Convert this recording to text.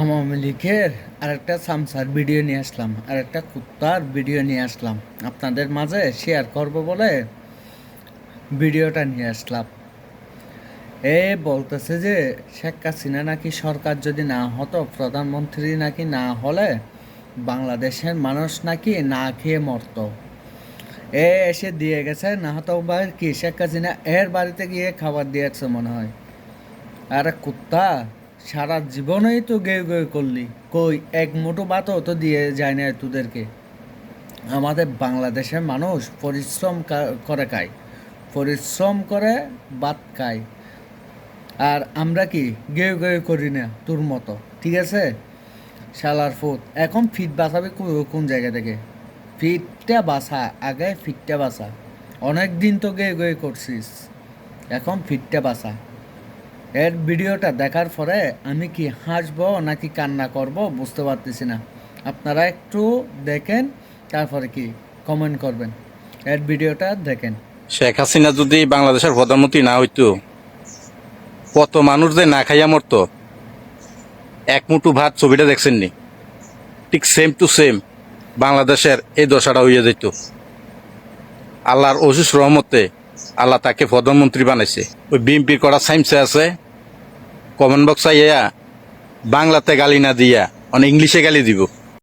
আওয়ামী লীগের আরেকটা সামসার ভিডিও নিয়ে আসলাম আর একটা কুত্তার ভিডিও নিয়ে আসলাম। আপনাদের মাঝে শেয়ার করব বলে ভিডিওটা নিয়ে আসলাম। এ বলতেছে যে, শেখ হাসিনা নাকি সরকার যদি না হতো, প্রধানমন্ত্রী নাকি না হলে বাংলাদেশের মানুষ নাকি না খেয়ে মরতো। এ এসে দিয়ে গেছে না হতো বা কি শেখ হাসিনা এর বাড়িতে গিয়ে খাবার দিয়েছে মনে হয়। আরে কুত্তা সারা জীবনেই তো গেউ গেউ করলি। কই, এক মুঠো ভাতও তো দিয়ে যায় না তোদেরকে। আমাদের বাংলাদেশের মানুষ পরিশ্রম করে খায় পরিশ্রম করে ভাত খায়। আর আমরা কি গেউ গেউ করি না তোর মতো, ঠিক আছে? শালার ফুট এখন ফিট বাঁচাবে কোন জায়গা থেকে? ফিটটা বাসা আগে ফিটটা বাসা অনেক দিন তো গেউ গেউ করছিস, এখন ফিটটা বাসা এর ভিডিওটা দেখার পরে আমি কি হাসবো নাকি কান্না করব বুঝতে পারতেছি না। আপনারা একটু দেখেন, তারপরে কি কমেন্ট করবেন। এর ভিডিওটা দেখেন। শেখ হাসিনা যদি বাংলাদেশের প্রধানমন্ত্রী না হইতো, কত মানুষ যে না খাইয়া মরতো, এক মুঠো ভাত ছবিটা দেখছেন নি ঠিক সেম টু সেম বাংলাদেশের এই দশাটা হইয়া যেত আল্লাহর অশিস রহমতে আল্লাহ তাকে প্রধানমন্ত্রী বানাইছে। ওই বিএনপির করা সাইমসে আছে, কমেন্ট বক্স আইয়া বাংলাতে গালি না দিয়া অনেক ইংলিশে গালি দিব।